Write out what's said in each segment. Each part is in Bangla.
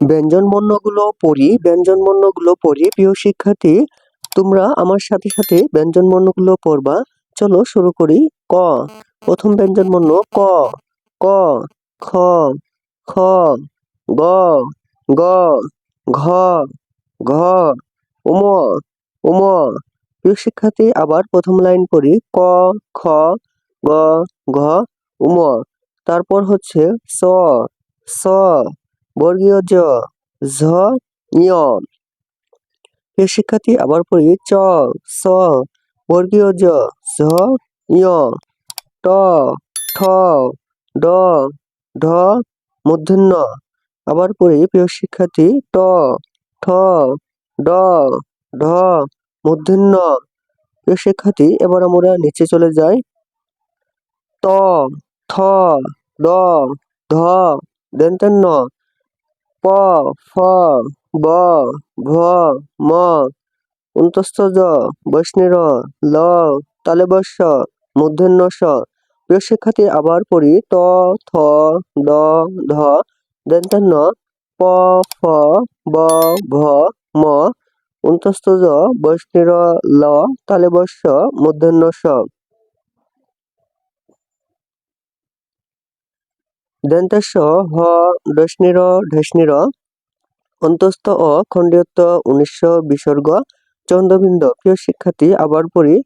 ব্যঞ্জন বর্ণগুলো পড়ি, ব্যঞ্জন বর্ণগুলো পড়ি। প্রিয় শিক্ষার্থী, তোমরা আমার সাথে সাথে ব্যঞ্জন বর্ণগুলো পড়বা। চলো শুরু করি। ক। প্রথম ব্যঞ্জন বর্ণ ক। ক, খ খ, গ গ, ঘ ঘ, উম উম। প্রিয় শিক্ষার্থী, আবার প্রথম লাইন পড়ি। ক, খ, গ, ঘ, উম। তারপর হচ্ছে স স। বর্গীয় জ, ঝ, ঞ। প্রিয় শিক্ষার্থী, আবার পড়ি। চ, স, বর্গীয় জ, ঝ, ঞ। ট, ঠ, ড, ঢ মূর্ধন্য আবার পড়ি, প্রিয় শিক্ষার্থী, ট, ঠ, ড, ঢ মূর্ধন্য প্রিয় শিক্ষার্থী, এবার আমরা নিচে চলে যাই। ত, থ দ ধ দন্তান্ন প, ফ, ব ভ ম, অন্তস্থ জ, বৈষ্ণের, ল, তালে বর্ষ মূর্ধন্য স। প্রিয় শিক্ষার্থী, আবার পড়ি ত, থ দ ধ দন্তান্ন প, ফ, ব ভ ম, অন্তস্থ জ, বৈষ্ণের, ল, তালে বর্ষ মূর্ধন্য স। দন্তস্য হ ডস্নির ঢেসনির অন্তস্থ অ খণ্ডীয়ত্ব উনিশশ বিসর্গ চন্দ্রবিন্দ। প্রিয় শিক্ষার্থী, আবার পড়ি।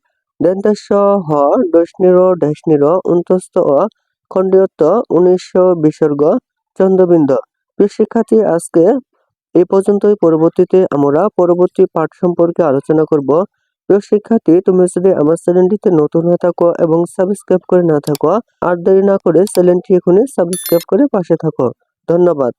দন্তস্য হ ডস্নির ঢেসনির অন্তস্থ অ খণ্ডীয়ত্ব উনিশশ বিসর্গ চন্দ্রবিন্দ। প্রিয় শিক্ষার্থী, আজকে এই পর্যন্তই। পরবর্তীতে আমরা পরবর্তী পাঠ সম্পর্কে আলোচনা করব। শিক্ষার্থী, তুমি যদি আমার চ্যানেলটিতে নতুন হয়ে থাকো এবং সাবস্ক্রাইব করে না থাকো, আর দেরি না করে চ্যানেলটি এখনই সাবস্ক্রাইব করে পাশে থাকো। ধন্যবাদ।